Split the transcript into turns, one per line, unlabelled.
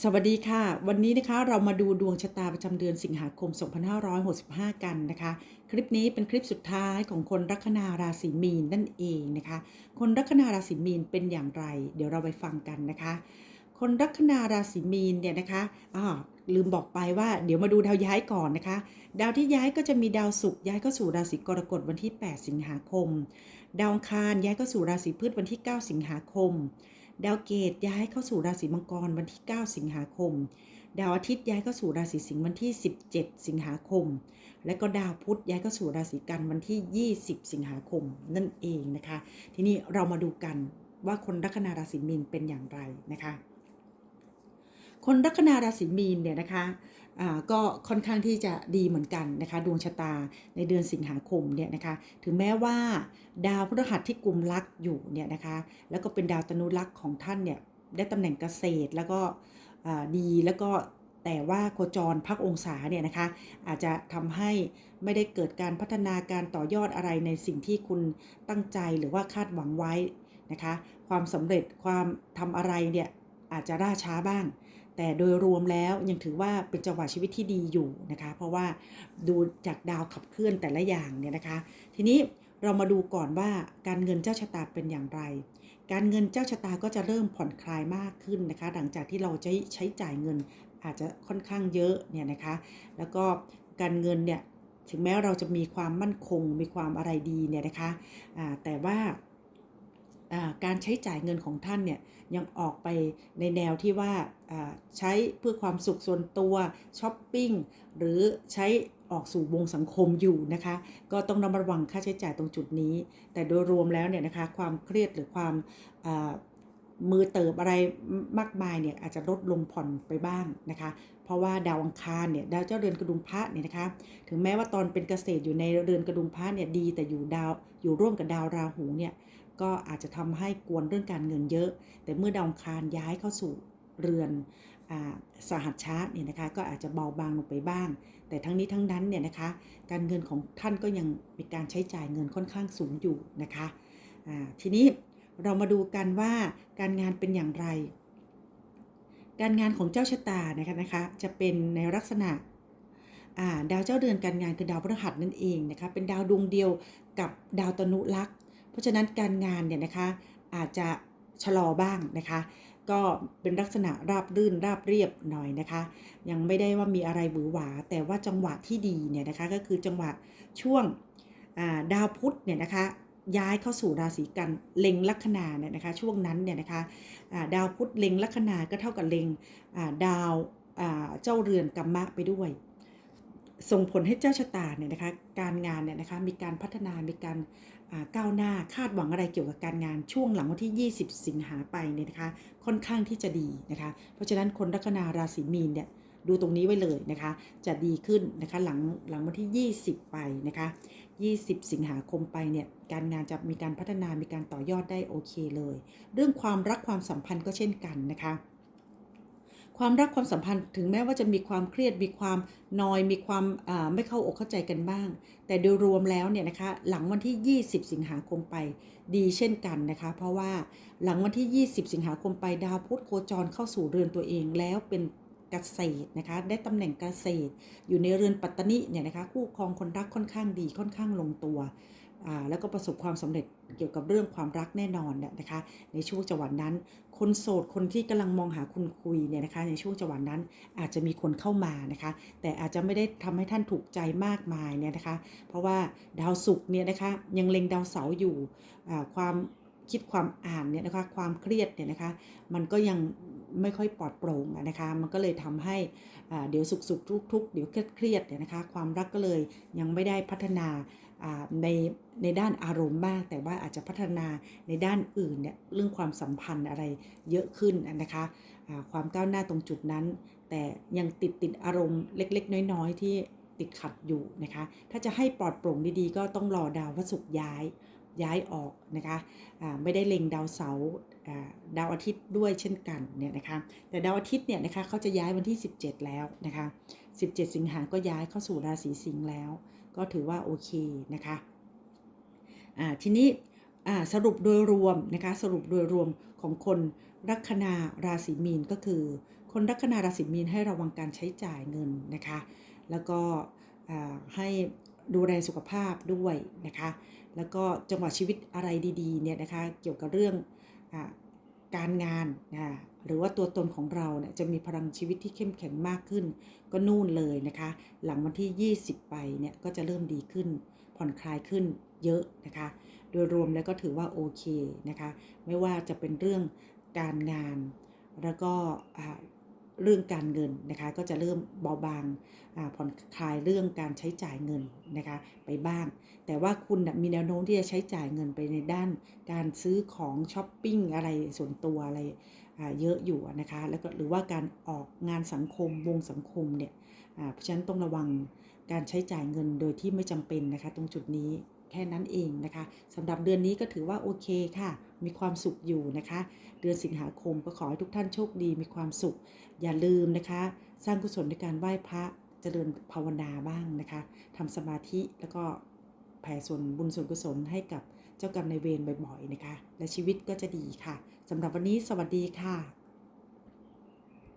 สวัสดีค่ะ วันนี้นะคะเรามาดูดวงชะตาประจำเดือนสิงหาคม 2565 กันนะคะ คลิปนี้เป็นคลิปสุดท้ายของคนลัคนาราศีมีนนั่นเองนะคะ คนลัคนาราศีมีนเป็นอย่างไร เดี๋ยวเราไปฟังกันนะคะ คนลัคนาราศีมีนเนี่ยนะคะอ่าลืมบอกไปว่าเดี๋ยวมาดูดาวย้ายก่อนนะคะ ดาวที่ย้ายก็จะมีดาวศุกร์ย้ายเข้าสู่ราศีกรกฎวันที่ 8 สิงหาคม ดาวอังคารย้ายเข้าสู่ราศีพฤษวันที่ 9 สิงหาคม ดาวเกตย้ายเข้าสู่ราศีมังกรวันที่ 9 สิงหาคม ดาวอาทิตย์ย้ายเข้าสู่ราศีสิงห์วันที่ 17 สิงหาคม และก็ดาวพุธย้ายเข้าสู่ราศีกันวันที่ 20 สิงหาคมนั่นเองนะคะ ทีนี้เรามาดูกันว่าคนลัคนาราศีมีนเป็นอย่างไรนะคะ คนลัคนาราศีมีนเนี่ยนะคะก็ค่อนข้างที่จะดีเหมือนกันนะคะดวงชะตาในเดือนสิงหาคมเนี่ยนะคะถึงแม้ว่าดาวพฤหัสที่กลุ่มลักอยู่เนี่ยนะคะแล้วก็เป็นดาวตนุลักษ์ของท่านเนี่ยได้ตำแหน่งเกษตรแล้วก็ดีแล้วก็แต่ว่าโคจรพักองศาเนี่ยนะคะอาจจะทำให้ไม่ได้เกิดการพัฒนาการต่อยอดอะไรในสิ่งที่คุณตั้งใจหรือว่าคาดหวังไว้นะคะความสำเร็จความทำอะไรเนี่ยอาจจะล่าช้าบ้าง แต่โดยรวมแล้วยังถือว่าเป็นจังหวะชีวิตที่ดีอยู่นะคะ เพราะว่าดูจากดาวขับเคลื่อนแต่ละอย่างเนี่ยนะคะ ทีนี้เรามาดูก่อนว่าการเงินเจ้าชะตาเป็นอย่างไร การเงินเจ้าชะตาก็จะเริ่มผ่อนคลายมากขึ้นนะคะ หลังจากที่เราใช้ใช้จ่ายเงินอาจจะค่อนข้างเยอะเนี่ยนะคะ แล้วก็การเงินเนี่ยถึงแม้เราจะมีความมั่นคงมีความอะไรดีเนี่ยนะคะอ่าแต่ว่า การใช้จ่ายเงินของท่านเนี่ยยังออกไปในแนวที่ว่าใช้เพื่อความสุขส่วนตัวช้อปปิ้งหรือใช้ออกสู่วงสังคมอยู่นะคะ ก็ต้องระมัดระวังค่าใช้จ่ายตรงจุดนี้ แต่โดยรวมแล้วเนี่ยนะคะความเครียดหรือความา มือเติบอะไรมากมายเนี่ยอาจจะลดลงผ่อนไปบ้างนะคะ เพราะว่าดาวอังคารเนี่ยดาวเจ้าเรือนกระดุมพระเนี่ยนะคะ ถึงแม้ว่าตอนเป็นเกษตรอยู่ในเรือนกระดุมพระเนี่ยดีแต่อยู่ดาวอยู่ร่วมกับดาวราหูเนี่ยก็อาจจะทำให้กวนเรื่องการเงินเยอะ แต่เมื่อดาวอังคารย้ายเข้าสู่เรือนอสหัชชาเนี่ยนะคะก็อาจจะเบาบางลงไปบ้าง แต่ทั้งนี้ทั้งนั้นเนี่ยนะคะการเงินของท่านก็ยังมีการใช้จ่ายเงินค่อนข้างสูงอยู่นะคะทีนี้ เรามาดูกันว่าการงานเป็นอย่างไร การงานของเจ้าชะตานะคะนะคะจะเป็นในลักษณะาดาวเจ้าเดือนการงานคือดาวพฤหัสนั่นเองนะคะเป็นดาวดวงเดียวกับดาวตนุลักษ์เพราะฉะนั้นการงานเนี่ยนะคะอาจจะชะลอบ้างนะคะ ก็เป็นลักษณะราบรื่นราบเรียบหน่อยนะคะ ยังไม่ได้ว่ามีอะไรหวือหวา แต่ว่าจังหวะที่ดีเนี่ยนะคะก็คือจังหวะช่วงาดาวพุธเนี่ยนะคะ ย้ายเข้าสู่ราศีกันเล็งลัคนาเนี่ยนะคะช่วงนั้นเนี่ยนะคะดาวพุธเล็งลัคนาก็เท่ากับเล็งดาวเจ้าเรือนกัมมะไปด้วย ส่งผลให้เจ้าชะตาเนี่ยนะคะการงานเนี่ยนะคะมีการพัฒนามีการก้าวหน้าคาดหวังอะไรเกี่ยวกับการงานช่วงหลังวันที่ 20 สิงหาไปเนี่ยนะคะค่อนข้างที่จะดีนะคะเพราะฉะนั้นคนลัคนาราศีมีนเนี่ย ดูตรงนี้ไว้เลยนะคะ จะดีขึ้นนะคะหลังหลังวันที่ 20 ไปนะคะ 20 สิงหาคมไปเนี่ยการงานจะมีการพัฒนามีการต่อยอดได้โอเคเลย เรื่องความรักความสัมพันธ์ก็เช่นกันนะคะความรักความสัมพันธ์ถึงแม้ว่าจะมีความเครียดมีความนอยมีความไม่เข้าอกเข้าใจกันบ้าง แต่โดยรวมแล้วเนี่ยนะคะหลังวันที่ 20 สิงหาคมไปดีเช่นกันนะคะ เพราะว่าหลังวันที่ 20 สิงหาคมไปดาวพุธโคจรเข้าสู่เรือนตัวเองแล้วเป็น เกษตรนะคะได้ตำแหน่งเกษตร อยู่ในเรือนปัตตานิเนี่ยนะคะคู่ครองคนรักค่อนข้างดีค่อนข้างลงตัวแล้วก็ประสบความสำเร็จเกี่ยวกับเรื่องความรักแน่นอนเนี่ยนะคะ ในช่วงจังหวะนั้น คนโสดคนที่กำลังมองหาคุณคุยเนี่ยนะคะ ในช่วงจังหวะนั้นอาจจะมีคนเข้ามานะคะ แต่อาจจะไม่ได้ทำให้ท่านถูกใจมากมายเนี่ยนะคะ เพราะว่าดาวศุกร์เนี่ยนะคะยังเล็งดาวเสาร์อยู่ความคิดความอ่านเนี่ยนะคะความเครียดเนี่ยนะคะ มันก็ยัง ไม่ค่อยปลอดโปร่งนะคะมันก็เลยทำให้เดี๋ยวสุขสุขทุกทุกเดี๋ยวเครียดเครียดนี่ยนะคะความรักก็เลยยังไม่ได้พัฒนาในในด้านอารมณ์มาก แต่ว่าอาจจะพัฒนาในด้านอื่นเนี่ยเรื่องความสัมพันธ์อะไรเยอะขึ้นนะคะความก้าวหน้าตรงจุดนั้น แต่ยังติดติดอารมณ์เล็ก ๆ น้อย ๆ ที่ติดขัดอยู่นะคะ ถ้าจะให้ปลอดโปร่งดีๆ ก็ต้องรอดาวพระศุกร์ย้ายย้ายออกนะคะไม่ได้เล็งดาวเสาร์อ่า ดาวอาทิตย์ด้วยเช่นกันเนี่ยนะคะแต่ดาวอาทิตย์เนี่ยนะคะเขาจะย้ายวันที่ 17 แล้วนะคะ17 สิงหาก็ย้ายเข้าสู่ราศีสิงห์แล้ว ก็ถือว่าโอเคนะคะอ่าทีนี้อ่าสรุปโดยรวมนะคะสรุปโดยรวมของคนลัคนาราศีมีนก็คือ คนลัคนาราศีมีนให้ระวังการใช้จ่ายเงินนะคะแล้วก็อ่าให้ดูแลสุขภาพด้วยนะคะแล้วก็จังหวะชีวิตอะไรดีๆเนี่ยนะคะเกี่ยวกับเรื่อง การงานนะหรือว่าตัวตนของเราเนี่ยจะมีพลังชีวิตที่เข้มแข็งมากขึ้น ก็นู่นเลยนะคะ หลังวันที่ 20 ไปเนี่ยก็จะเริ่มดีขึ้น ผ่อนคลายขึ้นเยอะนะคะ โดยรวมแล้วก็ถือว่าโอเคนะคะ ไม่ว่าจะเป็นเรื่องการงานแล้วก็ เรื่องการเงินนะคะ ก็จะเริ่มเบาบางผ่อนคลายเรื่องการใช้จ่ายเงินนะคะไปบ้าง แต่ว่าคุณมีแนวโน้มที่จะใช้จ่ายเงินไปในด้าน การซื้อของช้อปปิ้งอะไรส่วนตัวอะไรเยอะอยู่นะคะ แล้วก็หรือว่าการออกงานสังคมวงสังคมเนี่ยเพราะฉะนั้นต้องระวัง การใช้จ่ายเงินโดยที่ไม่จำเป็นนะคะ ตรงจุดนี้แค่นั้นเองนะคะสำหรับเดือนนี้ก็ถือว่าโอเคค่ะ มีความสุขอยู่นะคะ เดือนสิงหาคมก็ขอให้ทุกท่านโชคดีมีความสุข อย่าลืมนะคะ สร้างกุศลในการไหว้พระเจริญภาวนาบ้างนะคะทำสมาธิแล้วก็แผ่ส่วนบุญส่วนกุศลให้กับเจ้ากรรมนายเวรบ่อยๆนะคะ และชีวิตก็จะดีค่ะสำหรับวันนี้สวัสดีค่ะ